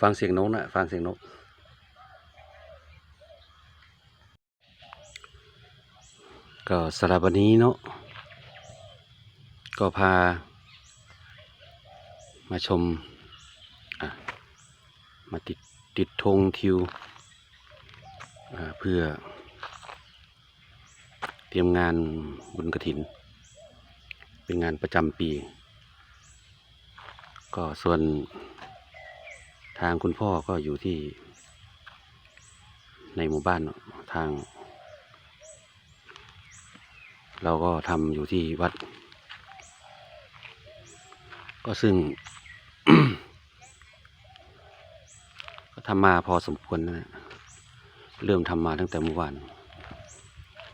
ฟังเสียงนกนะฟังเสียงนก ก็สำหรับวันนี้เนาะก็พา มาชมมาติดติดธงทิวเพื่อ เตรียมงานบุญกระถิน เป็นงานประจำปี ก็ส่วน ทางคุณพ่อก็อยู่ที่ ในหมู่บ้านทาง เราก็ทำอยู่ที่วัด ก็ซึ่ง ก็ทำมาพอสมควรนะเริ่มทำมาตั้งแต่เมื่อวาน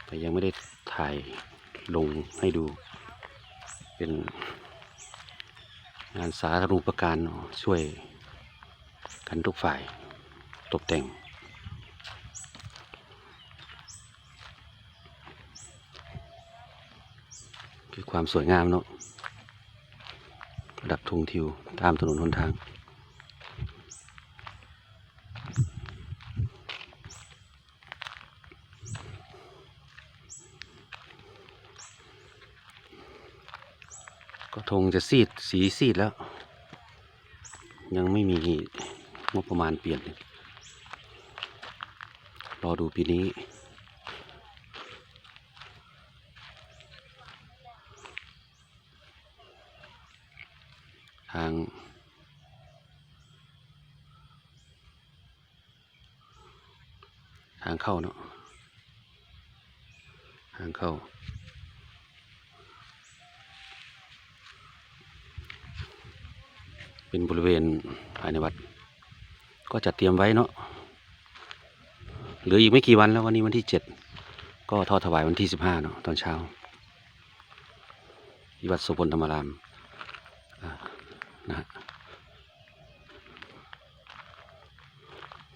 แต่ยังไม่ได้ถ่ายลงให้ดู เป็นงานสาธารณูปการช่วย กันทุกฝ่ายตกแต่ง คือความสวยงามเนาะระดับธงทิวตามถนนหนทางก็ธงจะซีดสีซีดแล้ว ยังไม่มี งบประมาณเปลี่ยน รอดูปีนี้ ทางทางเข้าเนาะทางเข้า เป็นบริเวณภายในวัด ก็จะเตรียมไว้เนาะเหลืออีกไม่กี่วันแล้ววันนี้วันที่เจ็ดก็ทอดถวายวันที่สิบห้าเนาะตอนเช้าที่วัดสุพลธรรมรามนะฮะ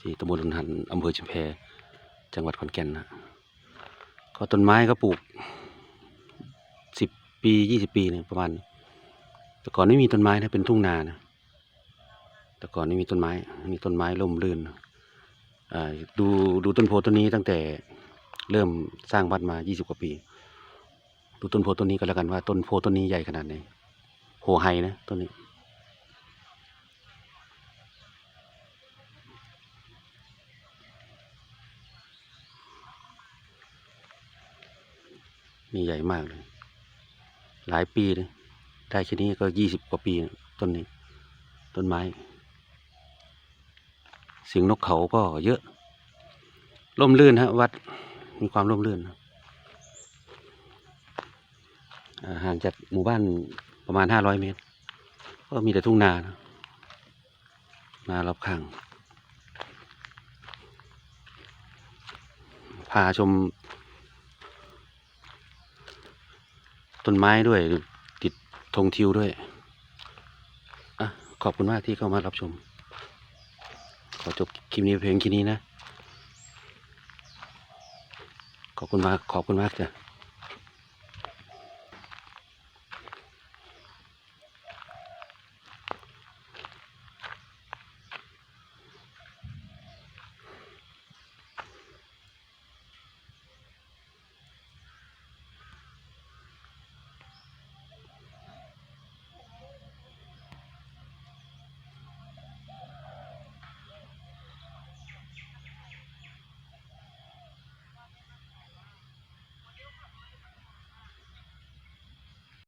ที่ตำบลหุนหันอำเภอชุมแพจังหวัดขอนแก่นนะก็ต้นไม้ก็ปลูกสิบปียี่สิบปีเนี่ยประมาณแต่ก่อนไม่มีต้นไม้นะเป็นทุ่งนานะ แต่ก่อนไม่มีต้นไม้ มีต้นไม้ร่มรื่นดูดูต้นโพต้นนี้ตั้งแต่เริ่มสร้างวัดมา 20 กว่าปี ดูต้นโพต้นนี้ก็แล้วกันว่าต้นโพต้นนี้ใหญ่ขนาดไหนโหไฮนะต้นนี้ นี่ใหญ่มากเลย หลายปีเลยได้แค่นี้ก็ยี่สิบกว่าปีต้นนี้ ต้นไม้ เสียงนกเขาก็เยอะ ร่มรื่นฮะวัดมีความร่มรื่นห่างจากหมู่บ้านประมาณห้าร้อยเมตร ก็มีแต่ทุ่งนานะนารอบข้าง พาชม ต้นไม้ด้วย ติดธงทิวด้วยอะขอบคุณมากที่เข้ามารับชม ขอจบคลิปนี้เพียงแค่นี้นะ ขอบคุณมาก ขอบคุณมากจ้ะ